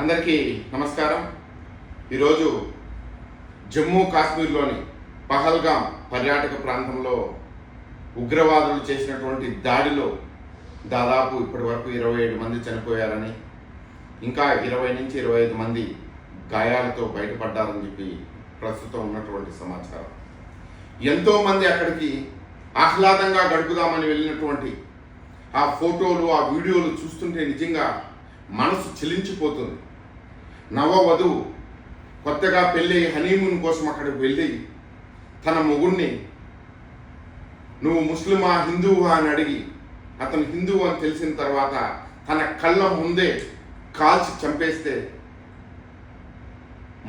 అందరికీ నమస్కారం. ఈరోజు జమ్మూ కాశ్మీర్లోని పహల్గాం పర్యాటక ప్రాంతంలో ఉగ్రవాదులు చేసినటువంటి దాడిలో దాదాపు ఇప్పటి వరకు ఇరవై ఏడు మంది చనిపోయారని ఇంకా ఇరవై నుంచి ఇరవై ఐదు మంది గాయాలతో బయటపడ్డారని చెప్పి ప్రస్తుతం ఉన్నటువంటి సమాచారం. ఎంతోమంది అక్కడికి ఆహ్లాదంగా గడుపుదామని వెళ్ళినటువంటి ఆ ఫోటోలు ఆ వీడియోలు చూస్తుంటే నిజంగా మనసు చెలించిపోతుంది నవవధువు కొత్తగా పెళ్ళి హనీమూన్ కోసం అక్కడికి వెళ్ళి తన మొగుణ్ణి నువ్వు ముస్లిమా హిందువా? అని అడిగి అతను హిందువు అని తెలిసిన తర్వాత తన కళ్ళ ముందే కాల్చి చంపేస్తే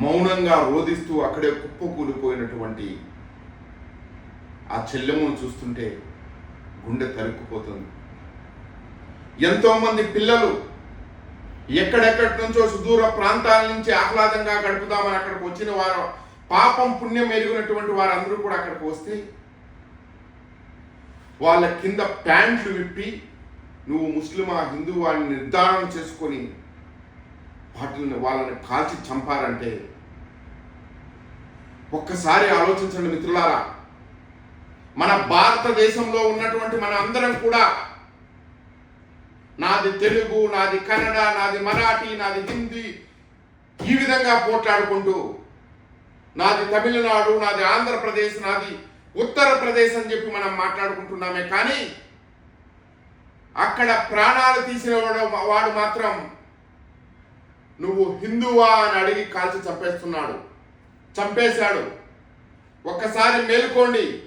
మౌనంగా రోధిస్తూ అక్కడే కుప్పకూలిపోయినటువంటి ఆ చెల్లెమ్మను చూస్తుంటే గుండె తరుక్కుపోతుంది. ఎంతోమంది పిల్లలు ఎక్కడెక్కడి నుంచో సుదూర ప్రాంతాల నుంచి ఆహ్లాదంగా గడుపుదామని అక్కడికి వచ్చిన వారు పాపం పుణ్యం ఎరిగినటువంటి వారందరూ కూడా అక్కడికి వస్తే వాళ్ళ కింద ప్యాంట్లు విప్పి నువ్వు ముస్లిమా హిందూ వాడిని నిర్ధారణ చేసుకొని వాటిని వాళ్ళని కాల్చి చంపారంటే ఒక్కసారి ఆలోచించండి మిత్రులారా. మన భారతదేశంలో ఉన్నటువంటి మన అందరం కూడా నాది తెలుగు నాది కన్నడ నాది మరాఠీ నాది హిందీ ఈ విధంగా పోట్లాడుకుంటూ నాది తమిళనాడు నాది ఆంధ్రప్రదేశ్ నాది ఉత్తరప్రదేశ్ అని చెప్పి మనం మాట్లాడుకుంటున్నామే. కానీ అక్కడ ప్రాణాలు తీసిన వాడు వాడు మాత్రం నువ్వు హిందువా అని అడిగి కాల్చి చంపేస్తున్నాడు. చంపేశాడు. ఒక్కసారి మేలుకోండి.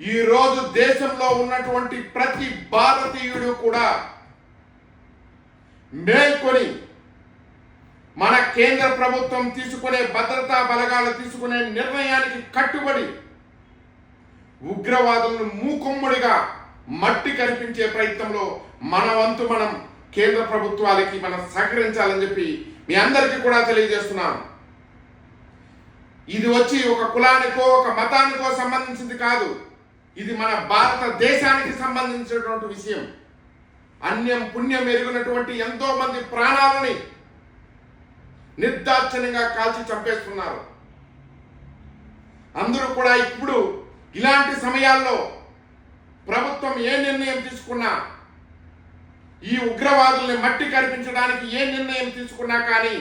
ఈరోజు దేశంలో ఉన్నటువంటి ప్రతి భారతీయుడు కూడా మేల్కొని మన కేంద్ర ప్రభుత్వం తీసుకునే భద్రతా బలగాలు తీసుకునే నిర్ణయానికి కట్టుబడి ఉగ్రవాదులను మూకుమ్ముడిగా మట్టి కనిపించే ప్రయత్నంలో మన వంతు మనం కేంద్ర ప్రభుత్వాలకి మనం సహకరించాలని చెప్పి మీ అందరికీ కూడా తెలియజేస్తున్నాను. ఇది వచ్చి ఒక కులానికో ఒక మతానికో సంబంధించింది కాదు. ఇది మన భారతదేశానికి సంబంధించినటువంటి విషయం. అన్యం పుణ్యం ఎరుగినటువంటి ఎంతో మంది ప్రాణాలని నిర్దాక్షిణ్యంగా కాల్చి చంపేస్తున్నారు. అందరూ కూడా ఇప్పుడు ఇలాంటి సమయాల్లో ప్రభుత్వం ఏ నిర్ణయం తీసుకున్నా ఈ ఉగ్రవాదుల్ని మట్టి కనిపించడానికి ఏ నిర్ణయం తీసుకున్నా కానీ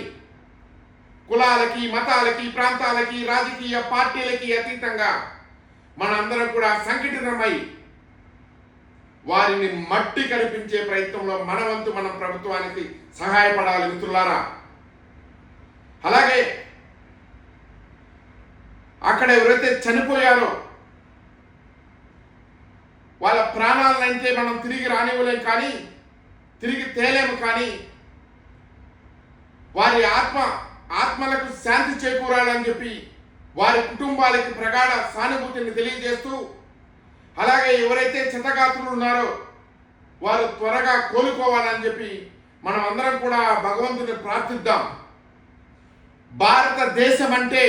కులాలకి మతాలకి ప్రాంతాలకి రాజకీయ పార్టీలకి అతీతంగా మనందరం కూడా సంఘటితమై వారిని మట్టి కనిపించే ప్రయత్నంలో మన వంతు మనం ప్రభుత్వానికి సహాయపడాలి మిత్రులారా. అలాగే అక్కడ ఎవరైతే చనిపోయారో వాళ్ళ ప్రాణాలనైతే మనం తిరిగి రానివ్వలేం కానీ తిరిగి తేలేము కానీ వారి ఆత్మ ఆత్మలకు శాంతి చేకూరాలని చెప్పి వారి కుటుంబాలకి ప్రగాఢ సానుభూతిని తెలియజేస్తూ అలాగే ఎవరైతే చితగాత్రులు ఉన్నారో వారు త్వరగా కోలుకోవాలని చెప్పి మనం అందరం కూడా భగవంతుని ప్రార్థిద్దాం. భారతదేశం అంటే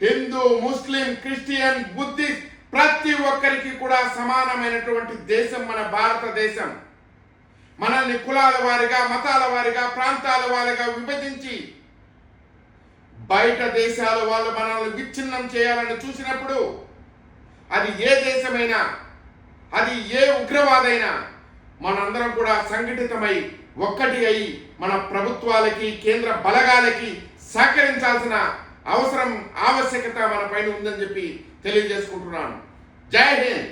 హిందూ ముస్లిం క్రిస్టియన్ బుద్ధిస్ట్ ప్రతి ఒక్కరికి కూడా సమానమైనటువంటి దేశం మన భారతదేశం. మనల్ని కులాల వారిగా మతాల వారిగా ప్రాంతాల వారిగా విభజించి బయట దేశాల వాళ్ళు మనల్ని విచ్ఛిన్నం చేయాలని చూసినప్పుడు అది ఏ దేశమైనా అది ఏ ఉగ్రవాదైనా మనందరం కూడా సంఘటితమై ఒక్కటి అయి మన ప్రభుత్వాలకి కేంద్ర బలగాలకి సహకరించాల్సిన అవసరం ఆవశ్యకత మన పైన ఉందని చెప్పి తెలియజేసుకుంటున్నాను. జై హింద్!